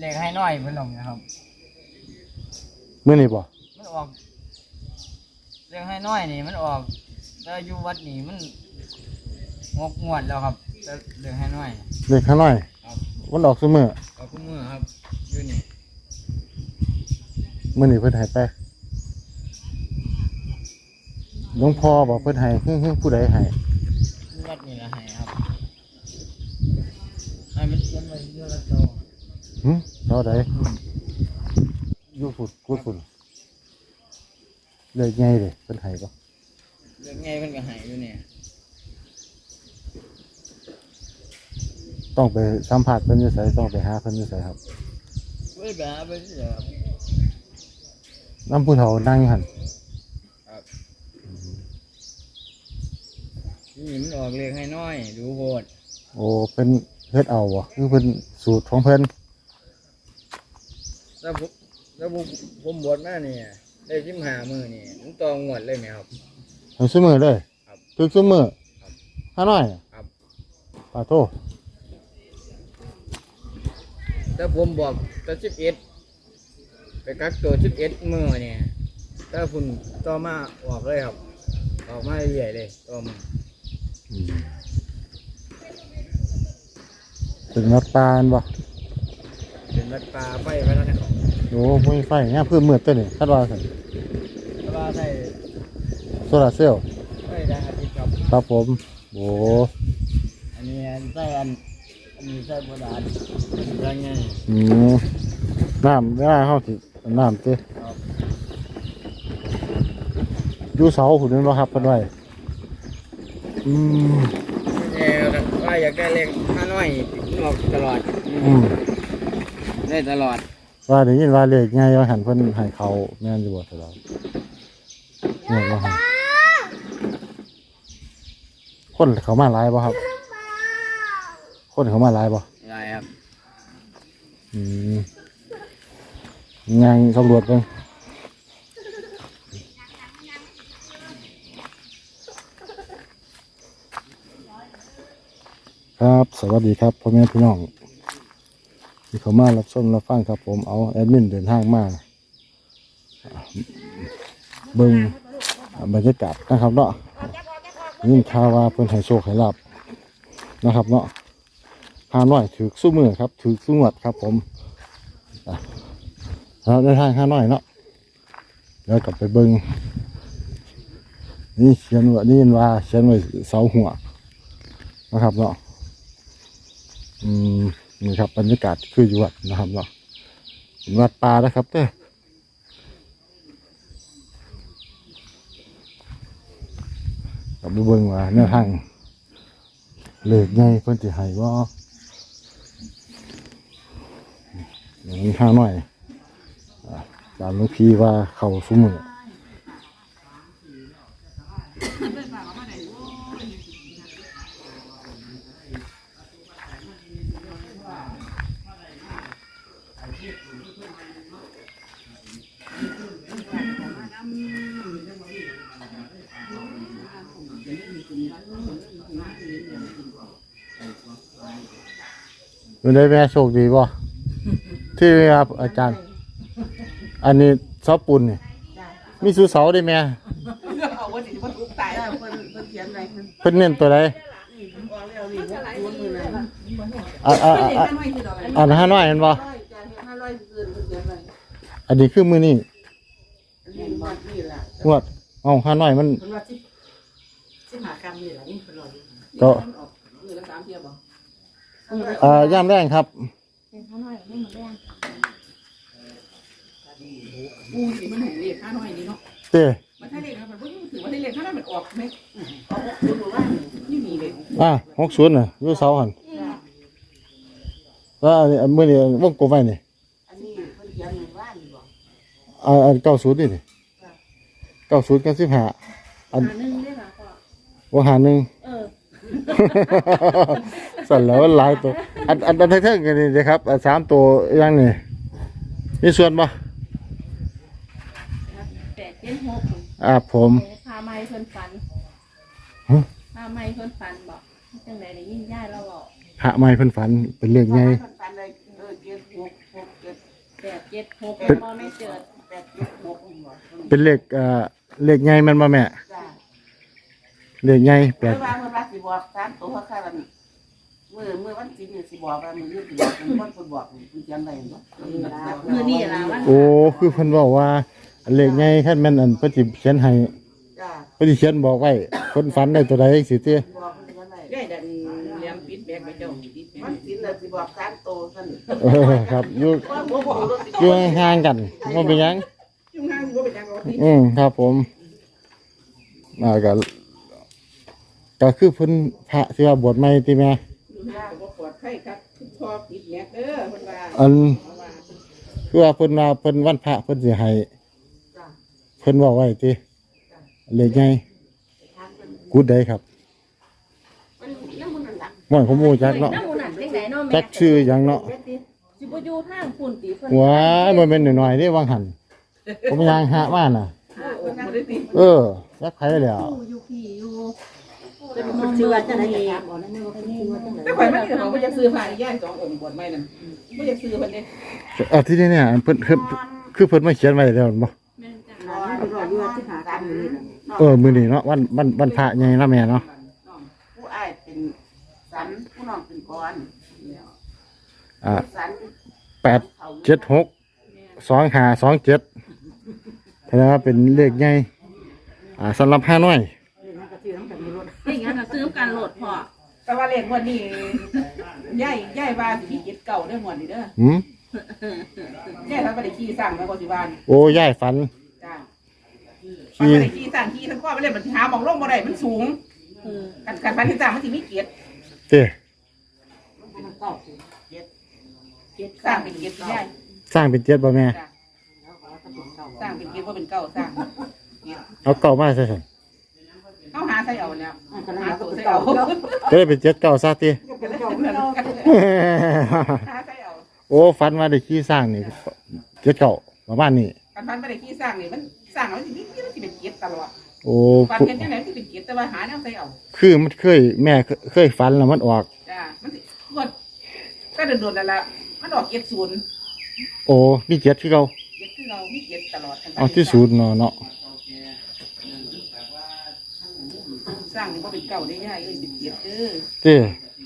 เลขให้น้อยเพิ่นลงนะครับ มื้อนี้บ่มันออกเลขให้น้อยนี่มันออกแต่อยู่วัดนี่มันงกงวดแล้วครับแต่เลขให้น้อยเลขข้างน้อยครับมันออกซุมื้อออกคู่มือครับอยู่นี่มื้อนี้เพิ่นให้ไปหลวงพ่อบอกเพิ่นให้ฮึ่มๆผู้ใดให้อยู่วัดนี่ละให้ครับให้มันเขียนไว้เยอะแล้วโตหึ เท่าใดอยู่ฝุ่นกูดฝุ่นเลยไงเด้เพิ่นให้บ่เลขไงเพิ่นก็ให้อยู่เนี่ยต้องไปสัมผัสเพิ่นอยู่ไสต้องไปหาเพิ่นอยู่ไสครับเว้ยไปหาไปเสียครับ น้ำผู้เฒ่านั่งอยู่หั่นนี่มันออกเลขให้น้อย ดูโหดโอ้เพิ่นเฮ็ดเอาบ่คือเพิ่นสูตรของเพิ่น แล้วผมแล้วผมผมบวชมาเนี่ยได้ชิมหามือนี่มันตองวดเลยไหมครับเอาซุมื้อเลยครับถึกซุมื้อครับหาน้อยครับ ปาโทแต่ผมบอกตัวสิบเอ็ดไปกักตัวสิบเอ็ดมือเนี่ยถ้าคุณต่อมาออกเลยครับ ออกมาเรื่อยๆเลยต่อมาอืมเป็นวัดตาลบ่เป็นวัดป่าไฟพระนคร โอ้บ่มีไฟเนี่ยเพิ่มมืดตัวนี้คาดว่าซั่นแต่ว่าใส่โซลาร์เซลล์ไฟแดงอาทิตย์ครับ ครับผม โอ้อันนี้ใส่อันอันนี้ใส่โบราณยังไงอืมน้ำเวลาเฮาสิน้ำติครับอยู่เสาพุ่นนึงบ่ครับเพิ่นไว้อืมเนี่ยว่าอยากได้เลขห้าน้อยออกตลอดอืมได้ตลอด ว่าได้ยินว่าเลขใหญ่ว่าหันเพิ่นให้เขาแม่นอยู่บ่ตลอดเนี่ยว่าหันคนเขามาหลายบ่ครับ คนเขามาหลายบ่ได้ครับอืมงานสำรวจเบิ่งครับ สวัสดีครับพ่อแม่พี่น้อง ที่เขามารับชมรับฟังครับผมเอาแอดมินเดินทางมาเบิ่งบรรยากาศนะครับเนาะยินข่าว่าเพิ่นให้โชคให้ลาบนะครับเนาะหาหน่อยถือสู้มือครับ ถือสู้งวดครับผมเราเดินทางหาหน่อยเนาะเดี๋ยวกลับไปเบิ่งนี่เขียนว่านี่เห็นว่าเขียนไว้เสาหัวนะครับเนาะอืม นี่ครับบรรยากาศคืออยู่วัดนะครับเนาะวัดป่านะครับเด้อกับไปเบิ่งว่าแนวทางเลิกไงเพิ่นสิให้บ่อย่างนี้ห้าหน่อยอตามลูกพี่ว่าเขาซุมือ เป็นได้แม่โชคดีบ่ที่ครับ อาจารย์ อันนี้เสาปูนนี่มีสุเสาได้แม่เอาว่าสิว่าทุกตายเพิ่นเพิ่นเขียนไว้เพิ่นเพิ่นเน้นตัวใดออกแล้วนี่ว่าตัวมือนั้นอ่าอ่าเพิ่นเห็นอ่ากันไว้คือดอกอันอันห้าน้อยเห็นบ่ร้อยจานห้าร้อยเกินเพิ่นเขียนไว้อันนี้คือมือนี่อันนี้หมดนี่ล่ะงวดเอาห้าน้อยมันเพิ่นว่าสิ สิหากรรมนี่ล่ะนี่เพิ่นรออยู่ก็มือละสามเที่ยวบ่อ่าย่ามแรงครับกูสิมันให้เลขห้าน้อยนี่เนาะเต้มันถ้าเลขมันบ่ถือว่าเลขห้าน้อยมันออกไหมออกคือว่านี่มีเลยอ่าหกศูนย์น่ะอยู่เสาหันแล้วอันนี้อันมือนี่วงกลมไว้นี่อันนี้เพิ่นเขียนไว้ว่านี่บ่อ่าอันเก้าศูนย์นี่นี่เก้าศูนย์กับสิบห้าอันอันนึงได้ค่ะ พ่อวหารหนึ่งเออสั่นแล้วมันหลายตัว อันอันอันเท่งๆกันนี่นะครับอันสามตัวอย่างนี่มีส่วนปะแปดเจ็ดหกอ่าผมพาไม้เพิ่นฝันฮะพาไม้เพิ่นฝันบอกจังไดได้ยินย่าเราบอกหะไม้เพิ่นฝันเป็นเรื่องไงฟันเลยเออเจ็ดหหกหกเจ็ดแปดเจ็ดหกพอไม่เจิดแปดเจ็ดหกหัวเป็นเลขเอ่อเลขใหญ่แมันบ่แม่จ้า เลขใหญ่แปเมื่ดอวานเมื่อวานสิบอกสามตัวเขาค่าวันมือมือวันสิบเนี่ยสิบอกว่ามือยืดสิบอกเป็นคนคนบอกเป็นเขียนอะไรเนาะมือนี่ล่ะวันโอ้คือเพิ่นบอกว่าเลขใหญ่คันแม่นอันเพิ่นสิเขียนให้จ้าเพิ่นสิเขียนบอกไว้คนฝันได้ตัวใดจังซี่ติบอกเป็นเขียนอะไรได้ดันเลี้ยงปิดแบกไปเจ้าปิดแบวักนสิบเนี่ยสิบอกสามตัวสั่นเออครับอยู่ว่าผมบอกรถสิอยู่ห่างๆกันบ่เป็นหยังยุ่งงานบ่เป็นจังหวะที่อืมครับผมอ่าก็ ก็คือเพิ่นพระที่ว่าบวชใหม่ติแม่อยู่ห่างบ่ปลอดภัยครับคุณพ่อปิดแบกเด้อเพิ่นว่าอันเพราะว่าคือว่าเพิ่นว่าเพิ่นวันพระเพิ่นสิให้จ้าเพิ่นบอกไว้ติเลขใหญ่ทางเป็นกูดได้ครับมันน้ำมันนั่นแหละม่อนผมรู้จักเนาะน้ำมูนั่นจังไหนเนาะแม่จักชื่อหยังเนาะ สิบ่อยู่ทางปุ่นตีเพิ่นว้ายมันเป็นหน่อยๆเด้วังหัน ผมยางหามาน่ะโอ้บ่ได้ติเออยักไผแล้ว อยู่พี่อยู่ ชื่อว่าจะไหนจะถามบอกนั่นว่าชื่อว่าจะไหนแต่ข่อยมันนี่เขาบ่อยากซื้อผ้าอีย่านสององค์บวชใหม่นั่นบ่อยากซื้อเพิ่นเด้เออที่นี่เนี่ยเพิ่นคือคือเพิ่นมาเขียนไว้แล้วบ่แม่นจ้ะนอนรออยู่ที่หากันอยู่นี่เออมื้อนี้เนาะวันวันวันพระใหญ่เนาะแม่เนาะผู้อ้ายเป็นสันผู้น้องเป็นกรอ่าสันแปดเจ็ดหกสองห้าสองเจ็ดแสดงว่าเป็นเลขใหญ่อ่าสำหรับห้าน้อย นี่งั้นก็ซื้อกันโหลดพอแต่ว่าเลขงวดนี้ยายยายว่าสิมีเก็ดเก่าเด้องวดนี้เด้อหืมยายทำบ่ได้ขี้สั่งแล้วก็สิว่าโอ้ย่ายฝัน จ้ามันบ่ได้ขี้สั่งขี้ทั้งข้อไปเลยมันสิหาหมองลงบ่ได้มันสูงเออกันกันพันที่สั่งมันสิมีเกียรติเต้เกียรติสร้างเป็นเกียรติยายสร้างเป็นเจ็ดบ่แม่ จ้ะสร้างเป็นเกียรติบ่เป็นเก่าสร้างเอาเก่ามาใส่ เขาหาใส่เอาแล้วหาตัวใส่เก่าเอาเก่าก็ได้เป็นเจ็ดเก่าซะติหาใส่เอาโอ้ฝันว่าได้ขี้สร้างนี่เจ็ดเก่าประมาณนี้กันพันไม่ได้ขี้สร้างนี่มันสร้างเอาสิมีมันสิเป็นเกียรติตลอดโอ้ฟันผู้เป็นจังไดมันสิเป็นเกียรติแต่ว่าหาแนวใส่เอาคือมันเคยแม่เคเคยฝันแล้วมันออกจ้ามันสิกดก็โดนๆแล้วล่ะมันออกเกียรติศูนย์โอ้มีเจ็ดที่เขาเกียรติคือเรามีเกียรติตลอดกันเอาที่ศูนย์เนาะเนาะ ส ร้างนี่บ่เป็นเก่าได้ง่ายเอ้ยเป็นเกียรติเด้อเต้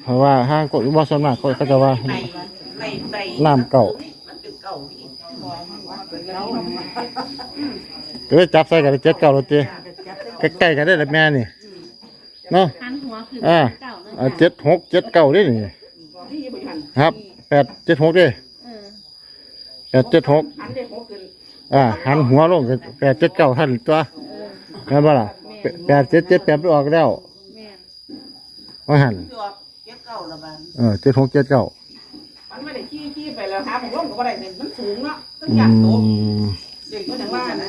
เพราะว่าห้างกดว่าส่วนมากเขาเขาจะว่าในในในน้ำเก่า มันเป็นเก่าที่บ่ว่าเป็นเราก็เลยจับใส่กันเจ็ดเก่าแล้วเต้ใกล้ๆกันได้ละแม่นี่เนาะ หันหัวคืออ่า เก่าเนาะอ่าเจ็ดหกเจ็ดเก้าได้นี่บ่ที่บ่ทันครับแปดเจ็ดหกเด้เออแปดเจ็ดหกหันได้หกขึ้นอ่าหันหัวลงก็แปดเจ็ดเก้าหันตัวเห็นบ่ล่ะ แปแปดเจ็ดเจ็ดแปดไปออกแล้วแม่นว่าหันตัวเก็บเก่าละบานเออเจ็ดหกเจ็ดเก้ามันไม่ได้ขี้ขี้ไปแล้วหาผมลงก็บ่ได้เนี่ยมันสูงเนาะต้องอือยากโตมเด็กก็จังว่านะ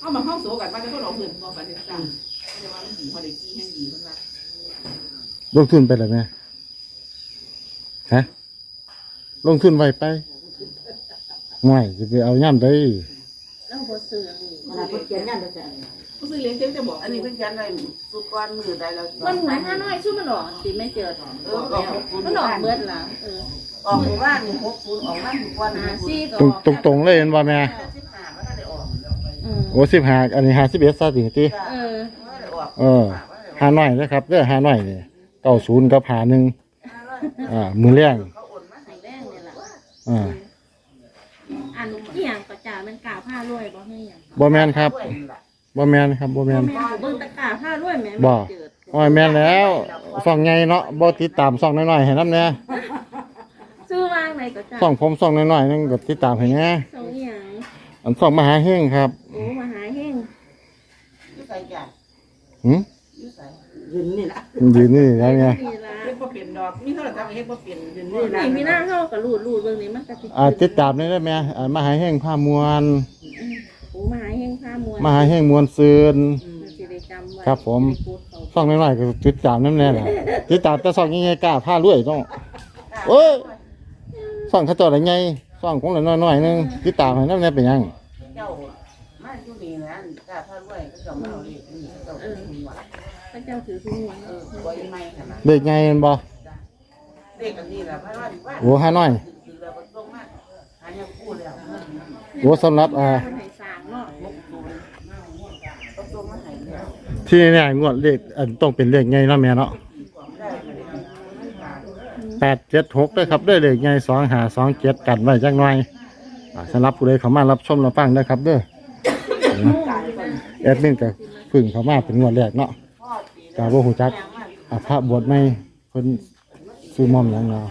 เอามาเข้าโสกันว่าจะต้องเอาเงินบ่บัดนี้สั่งจะว่ามันดีพอได้ขี้แห้งดีเพิ่นว่าลงทุนไปเลยไหมฮะลงทุนไว้ไปง่ายจะไปเอาย่ำได้แล้วบ่ซื้อนี่มันเพิ่นเขียนยันจะ ผู้ซื้อเลี้ยงเจ้าจะบอกอันนี้เพิ่นเขียนไว้สุกรมือได้แล้วมันเหมือนห้าน้อยชื่อมันหรอสิไม่เจอเออออกหกศูนย์มันออกเบิดล่ะเออออกหมู่บ้านนี่หกศูนย์ออกบ้านทุกวันหาซี่ก็ตรงออกตรงตรงๆเลยเห็นบ่แม่สิบห้ามันได้ออกเออโอ้สิบห้าอันนี้ห้าสิบเอ็ดซะสิทีเออมันได้ออกเออห้าน้อยนะครับเด้อห้าน้อยนี่เก้าศูนย์กับหาหนึ่งอ่ามือแรงเขาโอนมาให้แรงนี่ล่ะอ่าอันอีหยังก็จ่ามันกล่าวผ้ารวยบ่ให้หยังบ่แมนครับด้วยนี่ล่ะ บ่แมนครับบ่แมบ่นแม่นเบิ่งตะกร้าผ้ารวยแม่บ่ เจิดโอ้ยแมนแล้วส่องใหญ่เนาะบ่ติดตามส่องน้อยๆให้นำแหน่ซื้อวางไหนก็จ่าส่องผมส่องน้อยๆนึงก็ติดตามให้แหน่ส่งอีหยังอันส่องมหาเฮงครับโอ้มาหาเฮงอยู่ใส่จ้ะหืมอยู่ใส่ยืนนี่ล่ะมันยืนนี่แล้วเนี่ยนี่ล่ะเฮ็ดบ่เปลี่ยนดอก มีโทรศัพท์เฮ็ดบ่เปลี่ยนยืนนี่ล่ะนี่มีหน้าเฮาก็รูดรูดเบิ่งนี่มันก็สิอ่าติดตามได้ไหมอ่ามหาเฮงผ้ามวลโอ้มาหาเฮงผ้ามวลมหาเฮงมวลซืนมันสิได้จำไว้ครับผมพูดเขาส่องน้อยๆก็ติดตามนำแหน่ล่ะติดตามแต่ส่องใหญ่ๆกล้าผ้ารวยต้องโอ้ยส่องเขาเจ้าละใหญ่ส่องของละน้อยๆนึงติดตามให้นำแหน่เป็นหยังเจ้ามาอยู่นี่นะกล้าพาด้วยก็จะมาเอาเลขนี่เจ้าเป็นหัวพระเจ้าถือทุกมวลเออบ่ยังไม่ขนาดเด็กใหญ่แม่นบ่เลขอันนี้ล่ะเพราะว่าว่าโอ้ห้าน้อย คือแล้วก็ต้องอันนี้พูดแล้วเงินโอ้สำหรับอ่า คนให้สร้างเนาะ หกศูนย์ต้องส่งมาให้แล้ว ที่แน่ๆงวดเลขอันต้องเป็นเลขใหญ่เนาะแม่เนาะแปดเจ็ดหกด้วยครับด้วยเลขใหญ่สองหาสองเจ็ดกันไว้จังหน่อยอ่าสำหรับผู้ใดเข้ามารับชมรับฟังนะครับเด้อแอดมินก็เพึ่งเข้ามาเป็นงวดแรกเนาะกาบ่ฮู้จักอ่าพระบวชใหม่เพิ่นซื้อมอมหยังเนาะ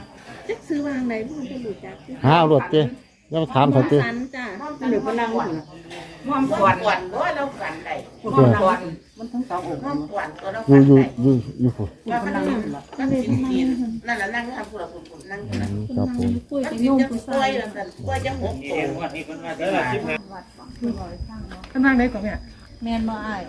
จักซื้อวางไหนบ่รู้จักหาเอารถเจ้อย่ามาถามเขาเจ้สันจ้ะเดี๋ยวพนังวันม่อมกวนกวนด้วยเรากันได้เจ้กวน มันทั้งสององค์ม่อมกวนตัวเราอกัยู่นอยู่ได้อยู่อยู่ผู้ว่ามันนั่งนั่งกินกินนั่นแหละนั่งทำผู้ละผู้นั่งอืมครับผมคุยนั่กังบกิโยนมจะผู้กล้ชาวยยแล้วกันกล้วยจะหกโตกำลังได้ก่อนเนี่ยแม่นบ่อ้าย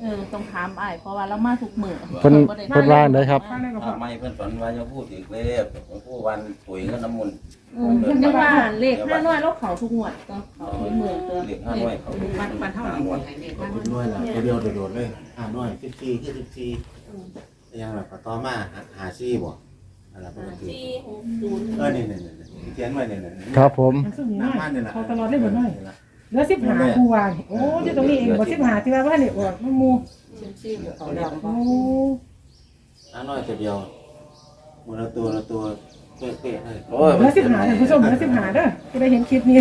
เออต้องถามอ้ายเพราะว่าเรามาทุกมื้อเพิ่นเพิ่นว่าไดครับฟังได้ก็พอทำไมเพื่อนฝันว่าจะพูดถึงเลขผู้วันปุ๋ยเงินน้ำมันต์เออเพิ่นก็ว่าเลขห้าน้อยเราเข้าทุกงวดก็เข้าทุกมื้อก็เลขห้าร้อยเขามันมันเท่าไหร่คุณด้วยล่ะตัวเดียวโดดๆเลยอ่าน้อยสิบสี่คือสิบสี่ยังแบบต่อมาหาหาซี่บ่อะไรปกติสี่หกศูนย์เออนี่นี่นี่เขียนไว้นี่นี่ครับผม มันซึ่งนี่หน้าน่าบ้านนี่แหละเขาตลอดได้หมดเลย เหลือสิบหาครูวานโอ้ยตรงนี้เองบ่สิบหาที่ว่าว่านี่ออกมันมูชิมๆเขาแล้วโอ้อ่าน้อยตัวเดียวมือละตัวละตัวเป๊ะๆให้โอ้ยเหลือสิบหาท่านผู้ชมเหลือสิบหาเด้อจะได้เห็นคลิปนี้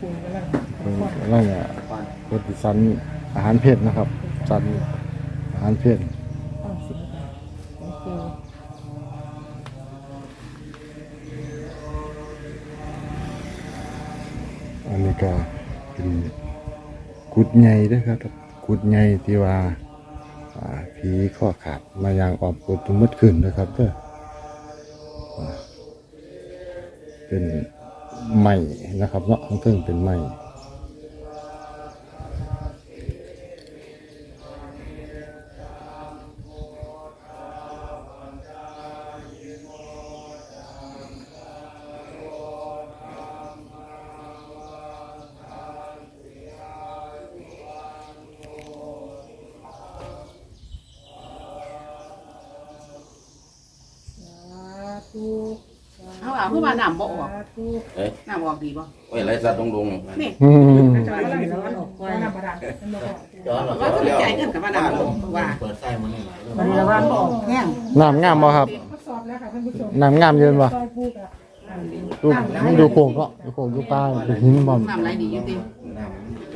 ปูกำลังเพิ่นกำลังอะฟันเพิ่นสิสันอาหารเพศนะครับ สันอาหารเพศ ก็เป็นกุดใหญ่เด้วยครับกุดใหญ่ที่ว่าผีข้อขาดมาอยางออกกุดตุ้มืดขึ้นนะครับเด้ออ่าเป็นไม่นะครับเนาะข้งเทิงเป็นไม่าเอาเพื่อมาน้ำบ่ออกเอ้ยน้ำออกดีบ่ไว้ไรสัตว์ดงดงนี่อืมจะกำลังจะออกกว่าน้ำบาดาลมันบอกว่าย้อนหลังว่าสนใจเงินกับมาน้ำออกว่าเปิดไส้มันนี่หลายมันระวังออกแห้งน้ำงามบ่ครับทดสอบแล้วค่ะท่านผู้ชมน้ำงามเยินบ่ซอยปูกับดูมันดูโขกเนาะดูโขกดูปลาเป็นหินบ่มน้ำไหลดีอยู่ติน้ำจม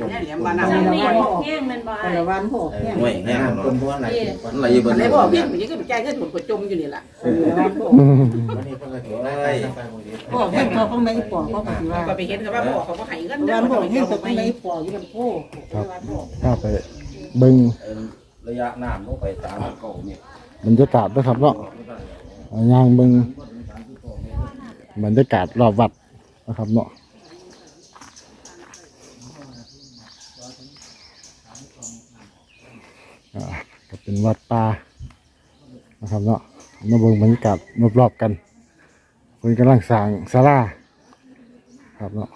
แค่เหลี่ยมมาจำน้ำนี่ระวังออกแห้งแม่นบ่อ้ายระวังออกแห้งๆห่วยแห้งน้ำจมตัวไหลมันไหลเบิ้ลเลยบอกพี่มันยังก็ใจก็ถูกกดจมอยู่นี่แหละวันนี้เพิ่งจะถึงได้ไปมือดีบอกให้เขาเขาไม่ปอกเขาก็ว่าก็ไปเห็นเขาว่าบอกเขาก็ให้เงินเดือนบอกให้เขาไม่ปอกอยู่ลำโพงครับถ้าไปเบิ่งระยะน้ำลงไปตามเก่าเนี่ยบรรยากาศด้วยครับเนาะย่างเบิ่งบรรยากาศรอบวัดนะครับเนาะอ่า ก็เป็นวัดป่านะครับเนาะมาเบิ่งบรรยากาศรอบๆกันคนกำลังสร้างศาลาครับเนาะ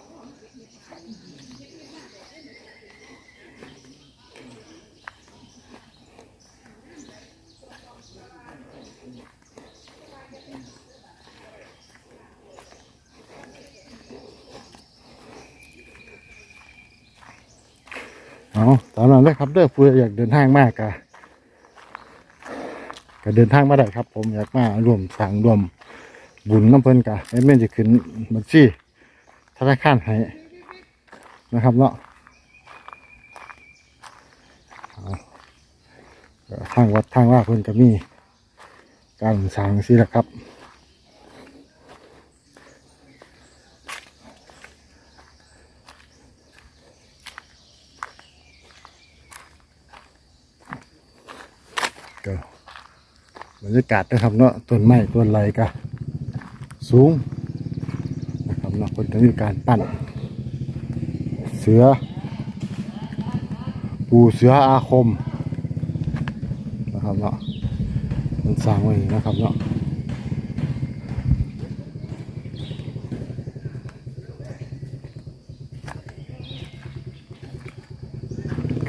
ตามนั้นเลยครับเด้อผู้อยากเดินทางมากกะก็เดินทางมาได้ครับ ผมอยากมาร่วมสั่งร่วมบุญน้ำเพิ่นกะแอดมินจะขึ้นบัญชีธนาคารให้นะครับเนาะทางวัดทางว่าเพิ่นก็มี การสั่งสิละครับ รรยากาศนะครับเนาะต้นไม้ต้นไรก็สูงนะครับเนาะคนจะมีการปั้น เสือ ปูเสืออาคมนะครับเนาะมันสร้างไว้อย่างนี้นะครับเนาะ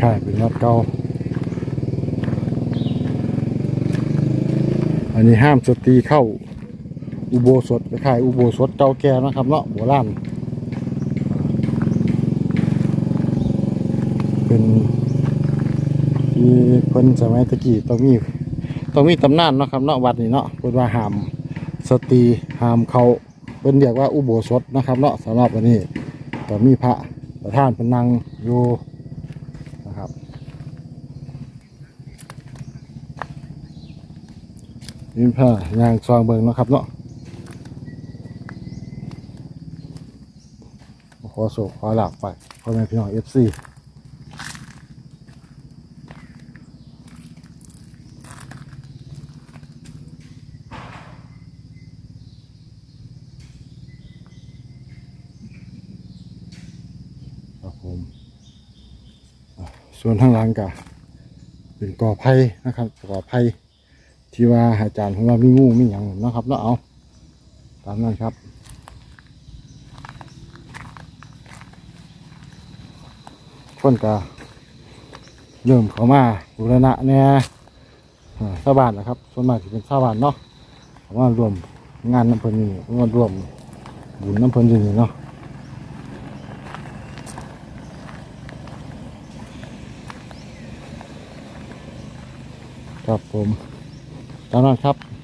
ค่ายเป็นวัดเก่า อันนี้ห้ามสตรีเข้า อุโบสถคล้ายอุโบสถเก่าแก่นะครับเนาะโบราณเป็นที่เพิ่นสมัยตะกี้ต้องมีต้องมีตำนานเนาะครับเนาะวัดนี่เนาะเพิ่นว่าห้ามสตรีห้ามเขาเพิ่นเรียกว่าอุโบสถนะครับเนาะสำหรับวันนี้ก็มีพระประธานเป็นนางอยู่นะครับ นี่ผ้ายางซองเบิงเนาะครับเนาะขอโศกขอหลับไปพ่อแม่พี่น้องเอฟซีครับผมส่วนทางหลังกะเป็นกอไผ่นะครับกอไผ่ ที่ว่าอาจารย์ผมว่ามีงูมีอย่างนะครับเนาะเอาตามนั้นครับคนกาเริ่มเข้ามาบูรณะเนี่ยอ่าชาวบ้านนะครับส่วนมากจะเป็นชาวบ้านเนาะเขามารวมงานน้ำเพลินนี่มารวมบุญน้ำเพลินนี่เนาะครับผม ตามนั้นครับ